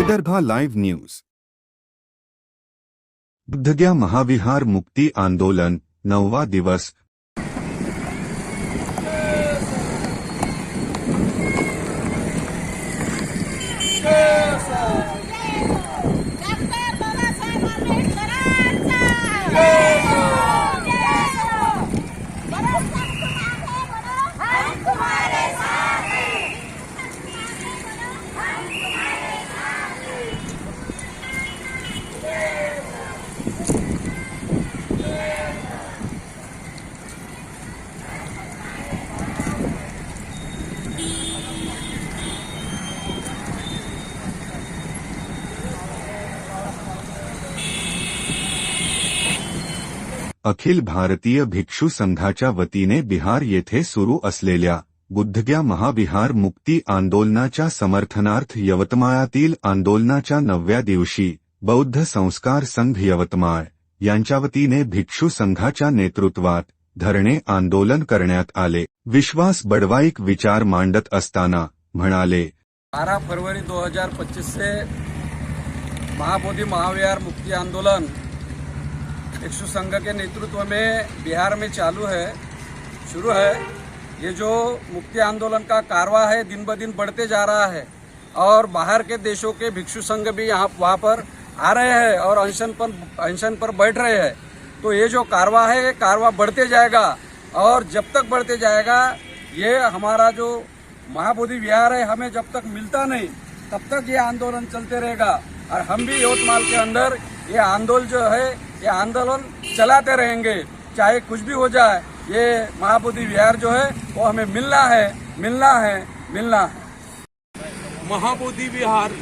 Vidarbha live news. बुद्धग्या महाविहार मुक्ती आंदोलन नववा दिवस अखिल भारतीय भिक्षू संघाच्या वतीने बिहार येथे सुरू असलेल्या बुद्धग्या महाविहार मुक्ती आंदोलनाच्या समर्थनार्थ यवतमाळातील आंदोलनाच्या नवव्या दिवशी बौद्ध संस्कार संघ यवतमाळ यांच्या वतीने भिक्षू संघाच्या नेतृत्वात धरणे आंदोलन करण्यात आले. विश्वास बडवाईक विचार मांडत असताना म्हणाले 12 फरवरी 2025 से महाबोधी महाविहार मुक्ती आंदोलन भिक्षु संघ के नेतृत्व में बिहार में चालू है, शुरू है। ये जो मुक्ति आंदोलन का कारवा है, दिन ब दिन बढ़ते जा रहा है और बाहर के देशों के भिक्षु संघ भी यहाँ, वहाँ पर आ रहे हैं और अनशन पर अनशन पर बैठ रहे हैं। तो ये जो कारवा है, ये कारवा बढ़ते जाएगा और जब तक बढ़ते जाएगा, ये हमारा जो महाबोधि विहार है, हमें जब तक मिलता नहीं, तब तक ये आंदोलन चलते रहेगा। और हम भी यवतमाल के अंदर ये आंदोलन जो है ये आंदोलन चलाते रहेंगे। चाहे कुछ भी हो जाए ये महाबोधि विहार जो है वो हमें मिलना है मिलना है मिलना है। महाबोधी विहार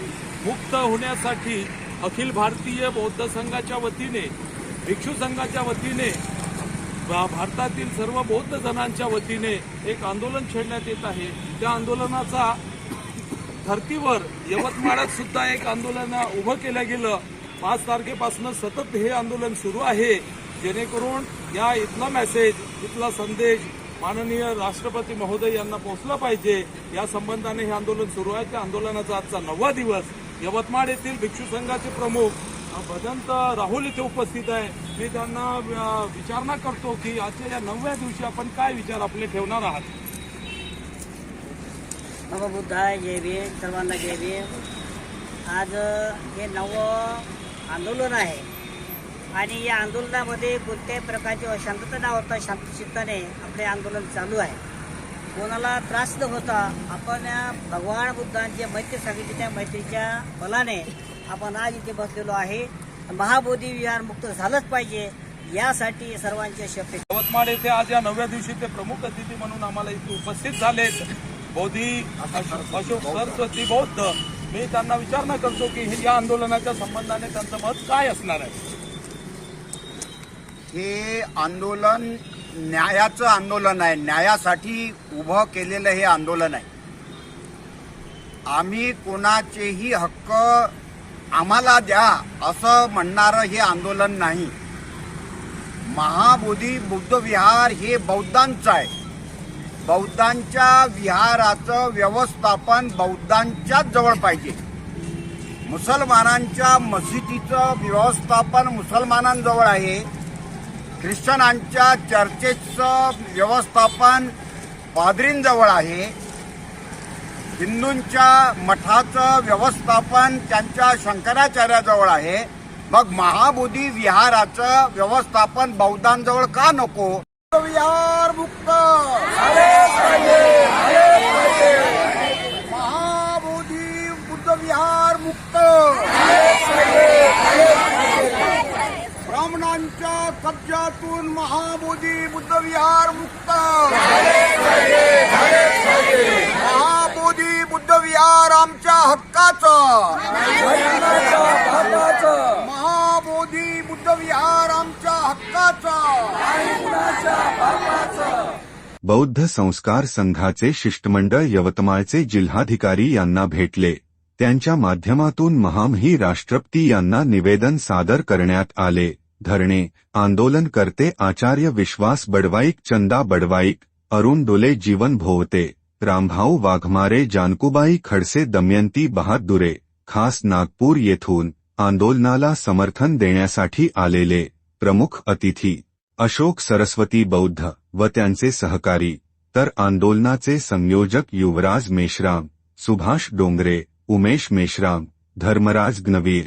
मुक्त होण्यासाठी अखिल भारतीय बौद्ध संघाच्या वतीने भिक्षू संघाच्या वतीने भारतातील सर्व बौद्ध जणांच्या वतीने एक आंदोलन छेडण्यात येत आहे. त्या आंदोलनाचा धर्तीवर यवतमाळात सुद्धा एक आंदोलन उभं केलं गेलं. पाच तारखेपासून सतत हे आंदोलन सुरू आहे. जेणेकरून या इथला मेसेज इथला संदेश माननीय राष्ट्रपती महोदय यांना पोहोचला पाहिजे. या संबंधाने हे आंदोलन सुरू आहे. त्या आंदोलनाचा आजचा नववा दिवस. यवतमाळ येथील भिक्षू संघाचे प्रमुख भदंत राहुल इथे उपस्थित आहे. मी त्यांना विचारणा करतो की आजच्या या नवव्या दिवशी आपण काय विचार आपले ठेवणार आहात? बाबा आहे जय भीम सर्वांना जय भीम आज हे नवं आंदोलन आहे. आणि या आंदोलनामध्ये कोणत्याही प्रकारची अशांतता न होता शांतचित्ताने आपले आंदोलन चालू आहे. कोणाला त्रास न होता आपण भगवान बुद्धांची मैत्री सांगितली त्या मैत्रीच्या बलाने आपण आज इथे बसलेलो आहे. महाबोधी विहार मुक्त झालंच पाहिजे यासाठी सर्वांची शक्य यवतमाळ येथे आज या नवव्या दिवशी ते प्रमुख अतिथी म्हणून आम्हाला इथे उपस्थित झालेत. बोधी अशोक सरस्वती बौद्ध मी त्यांना विचारणा करतो की हे या आंदोलनाच्या संबंधाने त्यांचं मत काय असणार आहे? हे आंदोलन न्यायाचं आंदोलन आहे. न्यायासाठी उभं केलेलं हे आंदोलन आहे. आम्ही कोणाचेही हक्क आम्हाला द्या असं म्हणणारं हे आंदोलन नाही. महाबोधी बुद्ध विहार हे बौद्धांचं आहे. बौद्धांच्या विहाराचं व्यवस्थापन बौद्धांच्याच जवळ पाहिजे. मुसलमानांच्या मशिदीचं व्यवस्थापन मुसलमानांजवळ आहे. ख्रिश्चनांच्या चर्चेचं व्यवस्थापन पादरींजवळ आहे. हिंदूंच्या मठाचं व्यवस्थापन त्यांच्या शंकराचार्याजवळ आहे. मग महाबोधी विहाराचं व्यवस्थापन बौद्धांजवळ का नको विहार मुक्त महाबोधी बुद्ध विहार मुक्त ब्राह्मणांच्या कब्जातून महाबोधी बुद्धविहार मुक्त. महाबोधी बुद्धविहार आमच्या हक्काचं. महाबोधी बुद्धविहार आमच्या हक्काचं. बौद्ध संस्कार संघाचे शिष्टमंडळ यवतमाळचे जिल्हाधिकारी यांना भेटले. त्यांच्या माध्यमातून महामही राष्ट्रपती यांना निवेदन सादर करण्यात आले. धरणे आंदोलनकर्ते आचार्य विश्वास बडवाईक, चंदा बडवाईक, अरुण डोले जीवन भोवते रामभाऊ वाघमारे जानकुबाई खडसे, दमयंती बहादुरे, खास नागपूर येथून, आंदोलनाला समर्थन देण्यासाठी आलेले प्रमुख अतिथी, अशोक सरस्वती बौद्ध व त्यांचे सहकारी, तर आंदोलनाचे संयोजक युवराज मेश्राम, सुभाष डोंगरे, उमेश मेश्राम, धर्मराज ग्नवीर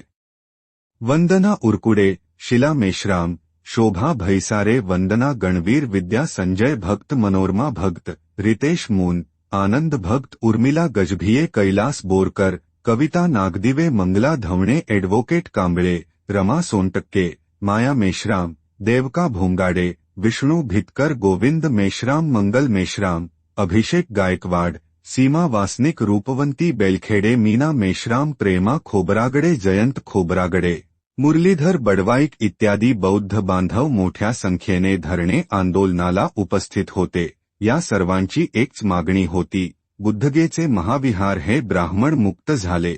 वंदना उरकुडे शिला मेश्राम, शोभा भैसारे, वंदना गणवीर, विद्या संजय भक्त, मनोरमा भक्त, रितेश मून, आनंद भक्त, उर्मिला गजभिये, कैलास बोरकर, कविता नागदिवे, मंगला धवणे, एडवोकेट कांबळे, रमा सोनटक्के, माया मेश्राम, देवका भोंगाडे, विष्णु भितकर, गोविंद मेश्राम, मंगल मेश्राम, अभिषेक गायकवाड, सीमा वासनिक, रूपवंती बेलखेडे, मीना मेश्राम, प्रेमा खोबरागडे, जयंत खोबरागडे। मुरलीधर बडवाईक इत्यादी बौद्ध बांधव मोठ्या संख्येने धरणे आंदोलनाला उपस्थित होते. या सर्वांची एकच मागणी होती बुद्धगेचे महाविहार हे ब्राह्मण मुक्त झाले.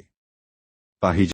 पाहिजे.